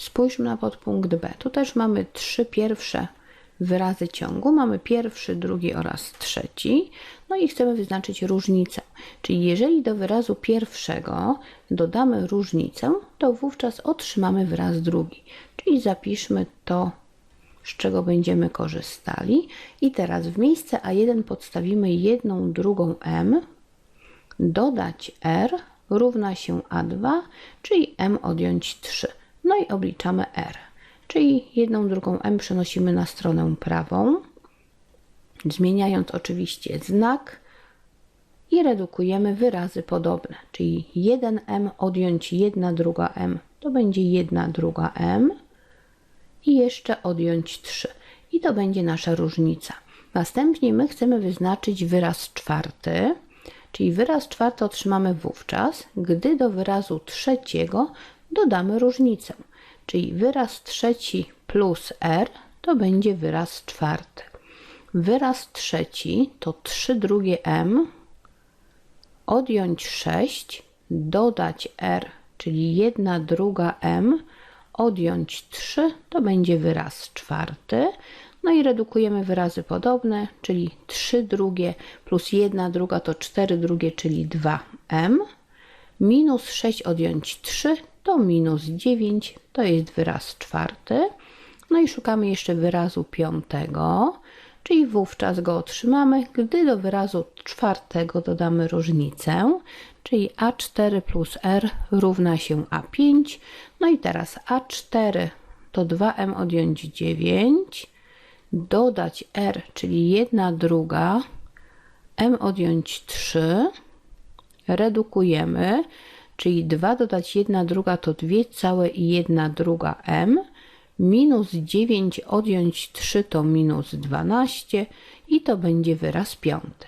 Spójrzmy na podpunkt B. Tu też mamy trzy pierwsze wyrazy ciągu. Mamy pierwszy, drugi oraz trzeci. No i chcemy wyznaczyć różnicę. Czyli jeżeli do wyrazu pierwszego dodamy różnicę, to wówczas otrzymamy wyraz drugi. Czyli zapiszmy to, z czego będziemy korzystali. I teraz w miejsce A1 podstawimy jedną drugą m, dodać r równa się A2, czyli m odjąć 3. No i obliczamy r. Czyli jedną drugą m przenosimy na stronę prawą, zmieniając oczywiście znak i redukujemy wyrazy podobne, czyli 1m odjąć 1 druga m to będzie 1 druga m i jeszcze odjąć 3 i to będzie nasza różnica. Następnie my chcemy wyznaczyć wyraz czwarty, czyli wyraz czwarty otrzymamy wówczas, gdy do wyrazu trzeciego dodamy różnicę czyli wyraz trzeci plus r to będzie wyraz czwarty. Wyraz trzeci to 3 drugie m, odjąć 6, dodać r, czyli 1 druga m, odjąć 3 to będzie wyraz czwarty. No i redukujemy wyrazy podobne, czyli 3 drugie plus 1 druga to 4 drugie, czyli 2m. Minus 6 odjąć 3 to minus 9 to jest wyraz czwarty. No i szukamy jeszcze wyrazu piątego, czyli wówczas go otrzymamy, gdy do wyrazu czwartego dodamy różnicę, czyli A4 plus R równa się A5. No i teraz A4 to 2M odjąć 9, dodać R, czyli 1 druga, M odjąć 3, redukujemy, czyli 2 dodać 1 druga to 2 całe i 1 druga m, minus 9 odjąć 3 to minus 12 i to będzie wyraz piąty.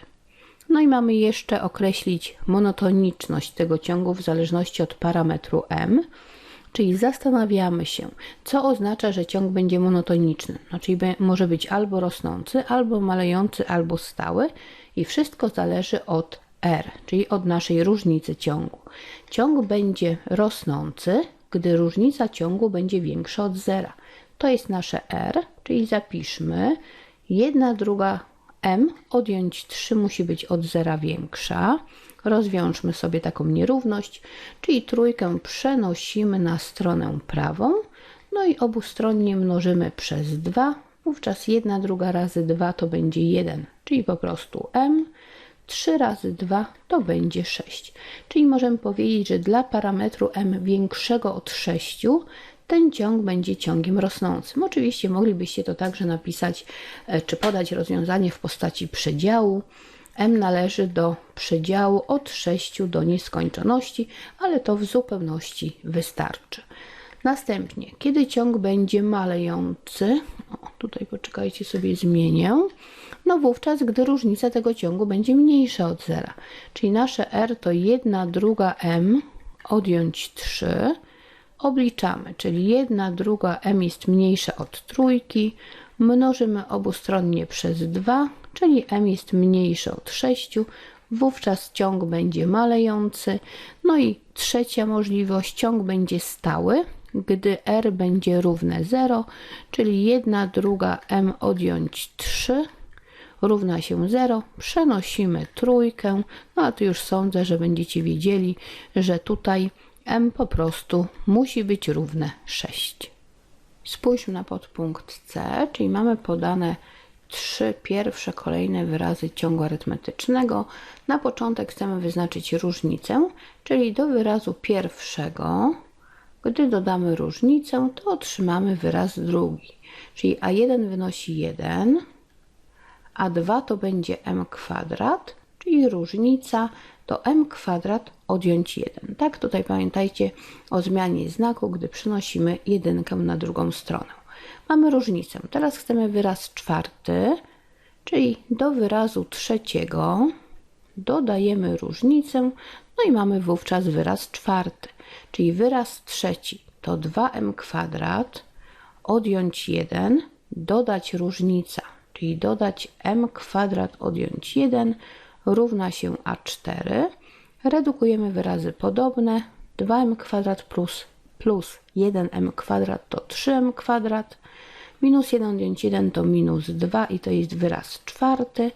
No i mamy jeszcze określić monotoniczność tego ciągu w zależności od parametru m, czyli zastanawiamy się, co oznacza, że ciąg będzie monotoniczny. No, czyli może być albo rosnący, albo malejący, albo stały i wszystko zależy od r, czyli od naszej różnicy ciągu. Ciąg będzie rosnący, gdy różnica ciągu będzie większa od zera. To jest nasze r, czyli zapiszmy 1 druga m odjąć 3 musi być od zera większa. Rozwiążmy sobie taką nierówność, czyli trójkę przenosimy na stronę prawą, no i obustronnie mnożymy przez 2. Wówczas 1 druga razy 2 to będzie 1, czyli po prostu m 3 razy 2 to będzie 6. Czyli możemy powiedzieć, że dla parametru m większego od 6 ten ciąg będzie ciągiem rosnącym. Oczywiście moglibyście to także napisać, e, czy podać rozwiązanie w postaci przedziału. m należy do przedziału od 6 do nieskończoności, ale to w zupełności wystarczy. Następnie, kiedy ciąg będzie malejący, o, tutaj poczekajcie sobie, zmienię, no wówczas, gdy różnica tego ciągu będzie mniejsza od zera. Czyli nasze r to 1 druga m odjąć 3, obliczamy, czyli 1 druga m jest mniejsza od trójki, mnożymy obustronnie przez 2, czyli m jest mniejsze od 6, wówczas ciąg będzie malejący. No i trzecia możliwość, ciąg będzie stały, gdy r będzie równe 0, czyli 1 druga m odjąć 3 równa się 0, przenosimy trójkę, no a tu już sądzę, że będziecie wiedzieli, że tutaj m po prostu musi być równe 6. Spójrzmy na podpunkt C, czyli mamy podane trzy pierwsze kolejne wyrazy ciągu arytmetycznego. Na początek chcemy wyznaczyć różnicę, czyli do wyrazu pierwszego, gdy dodamy różnicę, to otrzymamy wyraz drugi. Czyli A1 wynosi 1, a 2 to będzie m kwadrat, czyli różnica to m kwadrat odjąć 1. Tak, tutaj pamiętajcie o zmianie znaku, gdy przenosimy jedynkę na drugą stronę. Mamy różnicę. Teraz chcemy wyraz czwarty, czyli do wyrazu trzeciego dodajemy różnicę, no i mamy wówczas wyraz czwarty, czyli wyraz trzeci to 2m kwadrat odjąć 1, dodać różnica czyli dodać m kwadrat odjąć 1 równa się a4. Redukujemy wyrazy podobne. 2m kwadrat plus plus 1m kwadrat to 3m kwadrat, minus 1 odjąć 1 to minus 2 i to jest wyraz czwarty,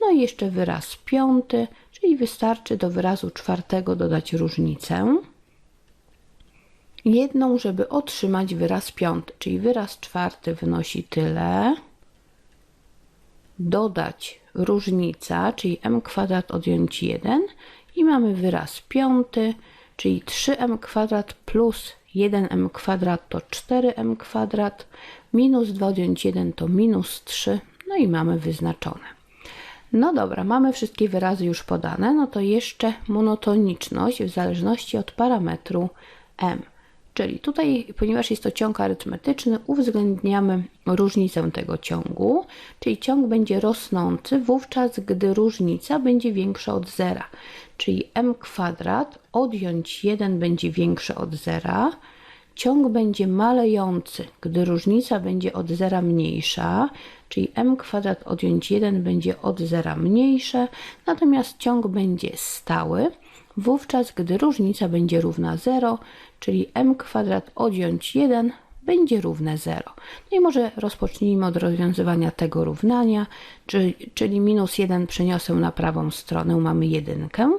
no i jeszcze wyraz piąty, czyli wystarczy do wyrazu czwartego dodać różnicę. Jedną, żeby otrzymać wyraz piąty, czyli wyraz czwarty wynosi tyle. Dodać różnica, czyli m kwadrat odjąć 1 i mamy wyraz piąty, czyli 3m kwadrat plus 1m kwadrat to 4m kwadrat, minus 2 odjąć 1 to minus 3, no i mamy wyznaczone. No dobra, mamy wszystkie wyrazy już podane, no to jeszcze monotoniczność w zależności od parametru m. Czyli tutaj, ponieważ jest to ciąg arytmetyczny, uwzględniamy różnicę tego ciągu, czyli ciąg będzie rosnący wówczas, gdy różnica będzie większa od zera. Czyli m kwadrat odjąć 1 będzie większe od zera, ciąg będzie malejący, gdy różnica będzie od zera mniejsza, czyli m kwadrat odjąć 1 będzie od zera mniejsze, natomiast ciąg będzie stały, wówczas gdy różnica będzie równa 0, czyli m kwadrat odjąć 1 będzie równe 0. No i może rozpocznijmy od rozwiązywania tego równania, czyli, minus 1 przeniosę na prawą stronę, mamy jedynkę.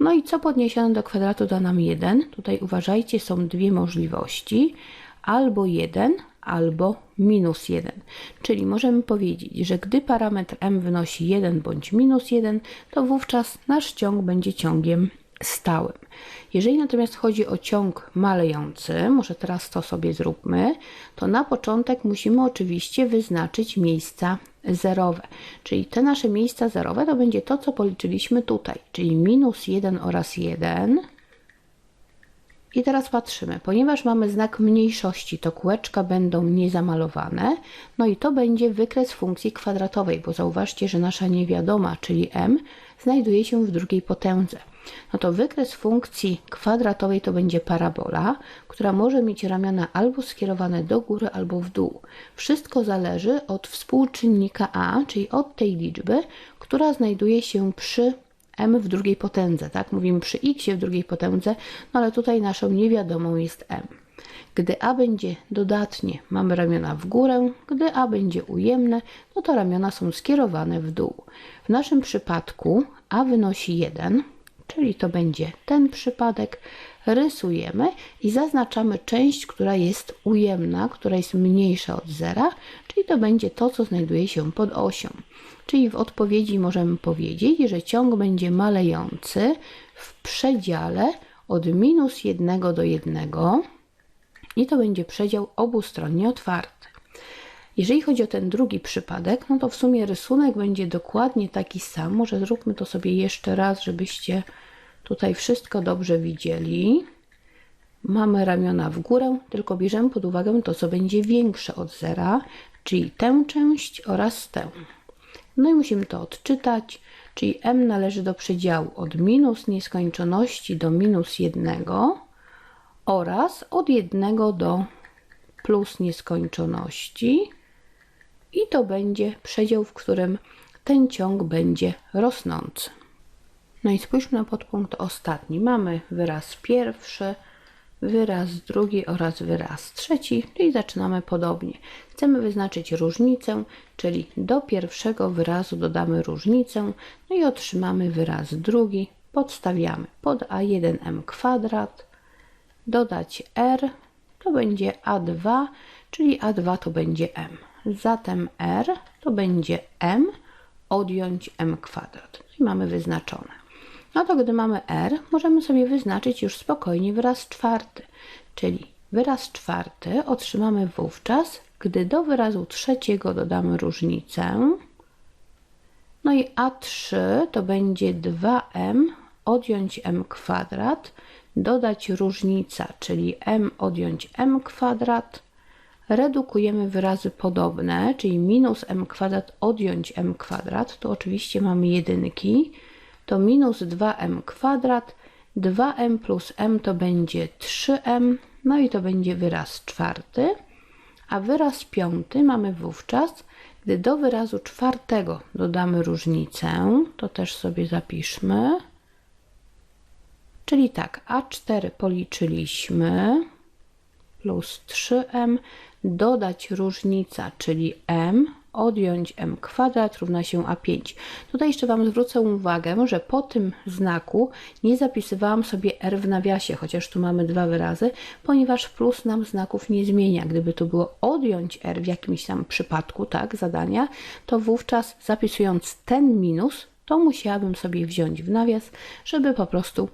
No i co podniesione do kwadratu da nam 1? Tutaj uważajcie, są dwie możliwości. Albo 1, albo minus 1. Czyli możemy powiedzieć, że gdy parametr m wynosi 1 bądź minus 1, to wówczas nasz ciąg będzie ciągiem stałym. Jeżeli natomiast chodzi o ciąg malejący, może teraz to sobie zróbmy, to na początek musimy oczywiście wyznaczyć miejsca zerowe. Czyli te nasze miejsca zerowe to będzie to, co policzyliśmy tutaj, czyli minus 1 oraz 1. I teraz patrzymy, ponieważ mamy znak mniejszości, to kółeczka będą niezamalowane, no i to będzie wykres funkcji kwadratowej, bo zauważcie, że nasza niewiadoma, czyli m, znajduje się w drugiej potędze no to wykres funkcji kwadratowej to będzie parabola, która może mieć ramiona albo skierowane do góry, albo w dół. Wszystko zależy od współczynnika a, czyli od tej liczby, która znajduje się przy m w drugiej potędze, tak? Mówimy przy x w drugiej potędze, no ale tutaj naszą niewiadomą jest m. Gdy a będzie dodatnie, mamy ramiona w górę, gdy a będzie ujemne, no to ramiona są skierowane w dół. W naszym przypadku a wynosi 1, czyli to będzie ten przypadek, rysujemy i zaznaczamy część, która jest ujemna, która jest mniejsza od zera, czyli to będzie to, co znajduje się pod osią. Czyli w odpowiedzi możemy powiedzieć, że ciąg będzie malejący w przedziale od minus 1 do 1 i to będzie przedział obustronnie otwarty. Jeżeli chodzi o ten drugi przypadek, no to w sumie rysunek będzie dokładnie taki sam. Może zróbmy to sobie jeszcze raz, żebyście tutaj wszystko dobrze widzieli. Mamy ramiona w górę, tylko bierzemy pod uwagę to, co będzie większe od zera, czyli tę część oraz tę. No i musimy to odczytać, czyli m należy do przedziału od minus nieskończoności do minus jednego oraz od jednego do plus nieskończoności i to będzie przedział, w którym ten ciąg będzie rosnący. No i spójrzmy na podpunkt ostatni. Mamy wyraz pierwszy, wyraz drugi oraz wyraz trzeci, czyli zaczynamy podobnie. Chcemy wyznaczyć różnicę, czyli do pierwszego wyrazu dodamy różnicę, no i otrzymamy wyraz drugi. Podstawiamy pod a1m kwadrat, dodać r, to będzie a2, czyli a2 to będzie m. Zatem r to będzie m odjąć m kwadrat. I mamy wyznaczone. No to gdy mamy r, możemy sobie wyznaczyć już spokojnie wyraz czwarty, czyli wyraz czwarty otrzymamy wówczas, gdy do wyrazu trzeciego dodamy różnicę. No i a3 to będzie 2m odjąć m kwadrat, dodać różnica, czyli m odjąć m kwadrat, redukujemy wyrazy podobne, czyli minus m kwadrat odjąć m kwadrat, to oczywiście mamy jedynki, to minus 2m kwadrat, 2m plus m to będzie 3m, no i to będzie wyraz czwarty, a wyraz piąty mamy wówczas, gdy do wyrazu czwartego dodamy różnicę, to też sobie zapiszmy, czyli tak, a4 policzyliśmy, plus 3m, dodać różnica, czyli m, odjąć m kwadrat równa się a5. Tutaj jeszcze Wam zwrócę uwagę, że po tym znaku nie zapisywałam sobie r w nawiasie, chociaż tu mamy dwa wyrazy, ponieważ plus nam znaków nie zmienia. Gdyby to było odjąć r w jakimś tam przypadku, tak, zadania, to wówczas zapisując ten minus, to musiałabym sobie wziąć w nawias, żeby po prostu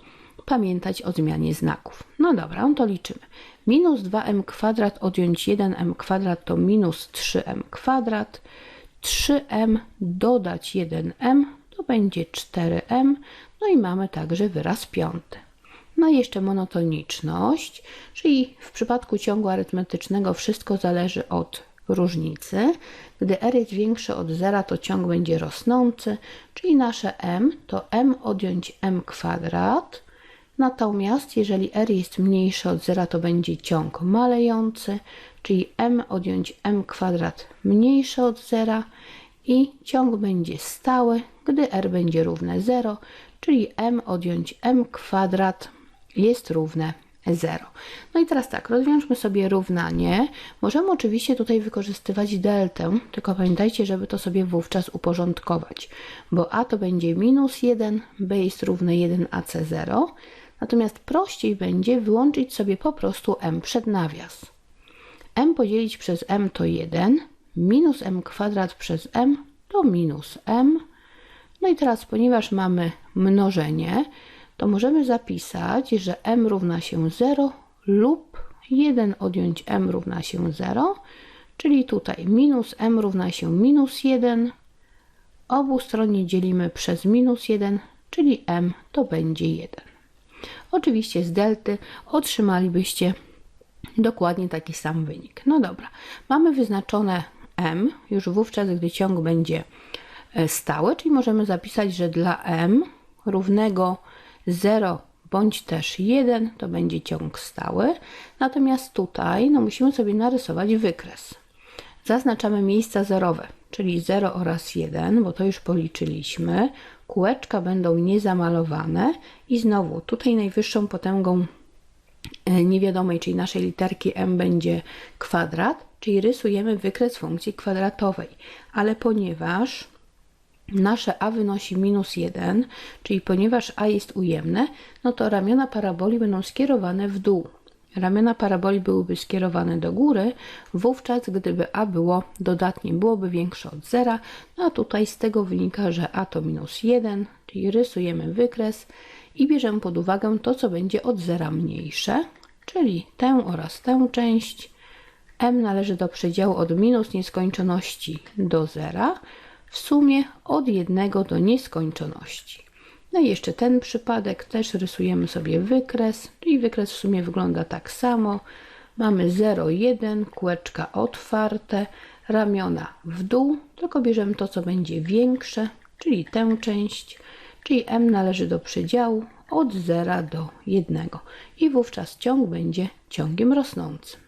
pamiętać o zmianie znaków. No dobra, no to liczymy. Minus 2m kwadrat odjąć 1m kwadrat to minus 3m kwadrat. 3m dodać 1m to będzie 4m. No i mamy także wyraz piąty. No i jeszcze monotoniczność, czyli w przypadku ciągu arytmetycznego wszystko zależy od różnicy. Gdy r jest większy od zera, to ciąg będzie rosnący, czyli nasze m to m odjąć m kwadrat Natomiast jeżeli r jest mniejszy od zera, to będzie ciąg malejący, czyli m odjąć m kwadrat mniejszy od zera i ciąg będzie stały, gdy r będzie równe 0, czyli m odjąć m kwadrat jest równe 0. No i teraz tak, rozwiążmy sobie równanie. Możemy oczywiście tutaj wykorzystywać deltę, tylko pamiętajcie, żeby to sobie wówczas uporządkować, bo a to będzie minus 1, b jest równe 1ac0, Natomiast prościej będzie wyłączyć sobie po prostu m przed nawias. m podzielić przez m to 1, minus m kwadrat przez m to minus m. No i teraz, ponieważ mamy mnożenie, to możemy zapisać, że m równa się 0 lub 1 odjąć m równa się 0, czyli tutaj minus m równa się minus 1. Obu stronie dzielimy przez minus 1, czyli m to będzie 1. Oczywiście z delty otrzymalibyście dokładnie taki sam wynik. No dobra, mamy wyznaczone m już wówczas, gdy ciąg będzie e, stały, czyli możemy zapisać, że dla m równego 0 bądź też 1 to będzie ciąg stały. Natomiast tutaj no, musimy sobie narysować wykres. Zaznaczamy miejsca zerowe, czyli 0 oraz 1, bo to już policzyliśmy. Kółeczka będą niezamalowane i znowu tutaj najwyższą potęgą e, niewiadomej, czyli naszej literki m będzie kwadrat, czyli rysujemy wykres funkcji kwadratowej. Ale ponieważ nasze a wynosi minus 1, czyli ponieważ a jest ujemne, no to ramiona paraboli będą skierowane w dół ramiona paraboli byłyby skierowane do góry, wówczas gdyby a było dodatnie, byłoby większe od zera, no a tutaj z tego wynika, że a to minus 1, czyli rysujemy wykres i bierzemy pod uwagę to, co będzie od zera mniejsze, czyli tę oraz tę część. m należy do przedziału od minus nieskończoności do zera, w sumie od 1 do nieskończoności. No i jeszcze ten przypadek też rysujemy sobie wykres, czyli wykres w sumie wygląda tak samo. Mamy 0, 1, kółeczka otwarte, ramiona w dół, tylko bierzemy to, co będzie większe, czyli tę część, czyli m należy do przedziału od 0 do 1 i wówczas ciąg będzie ciągiem rosnącym.